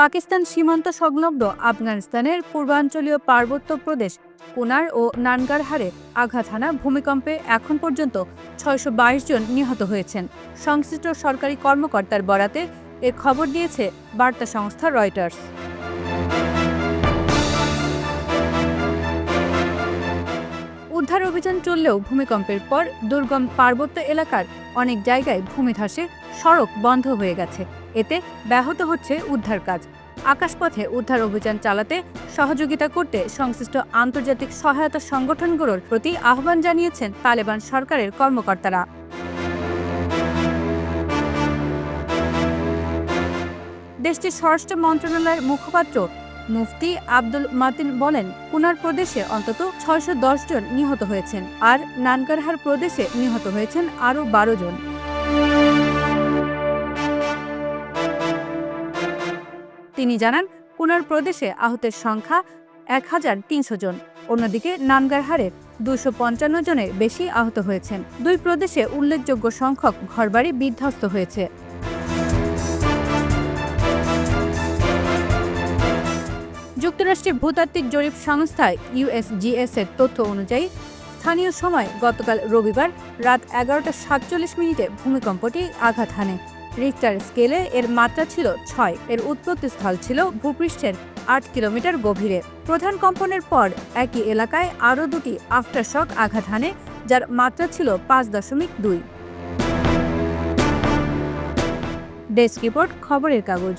পাকিস্তান সীমান্ত সংলগ্ন আফগানিস্তানের পূর্বাঞ্চলীয় পার্বত্য প্রদেশ কোনার ও নানগারহারে আঘাত হানা ভূমিকম্পে এখন পর্যন্ত ছয়শো বাইশ জন নিহত হয়েছেন। সংশ্লিষ্ট সরকারি কর্মকর্তার বরাতে এ খবর দিয়েছে বার্তা সংস্থা রয়টার্স। উদ্ধার অভিযান চললেও ভূমিকম্পের পর দুর্গম পার্বত্য এলাকার অনেক জায়গায় ভূমিধসে সড়ক বন্ধ হয়ে গেছে। এতে ব্যাহত হচ্ছে উদ্ধার কাজ। আকাশপথে উদ্ধার অভিযান চালাতে সহযোগিতা করতে সংশ্লিষ্ট আন্তর্জাতিক সহায়তা সংগঠনগুলোর প্রতি আহ্বান জানিয়েছেন তালেবান সরকারের কর্মকর্তারা। দেশটির স্বরাষ্ট্র মন্ত্রণালয়ের মুখপাত্র মুফতি আব্দুল মাতিন বলেন কুনার প্রদেশে অন্তত ছয়শো জন নিহত হয়েছেন আর নানকারহার প্রদেশে নিহত হয়েছেন আরও বারো জন। তিনি জানান কুনার প্রদেশে আহতের সংখ্যা এক হাজার তিনশো জন। অন্যদিকে নানগারহারে দুশো পঞ্চান্ন জনের বেশি আহত হয়েছেন। দুই প্রদেশে উল্লেখযোগ্য সংখ্যক ঘরবাড়ি বিধ্বস্ত হয়েছে। যুক্তরাষ্ট্রের ভূতাত্ত্বিক জরিপ সংস্থা ইউএসজিএস এর তথ্য অনুযায়ী, স্থানীয় সময় গতকাল রবিবার রাত এগারোটা সাতচল্লিশ মিনিটে ভূমিকম্পটি আঘাত হানে। রিক্টার স্কেলে এর মাত্রা ছিল ছয়, এর উৎপত্তিস্থল ছিল ভূপৃষ্ঠের আট কিলোমিটার গভীরে। প্রধান কম্পনের পর একই এলাকায় আরও দুটি আফটারশক আঘাত হানে, যার মাত্রা ছিল পাঁচ দশমিক দুই। ডেস্ক রিপোর্ট খবরের কাগজ।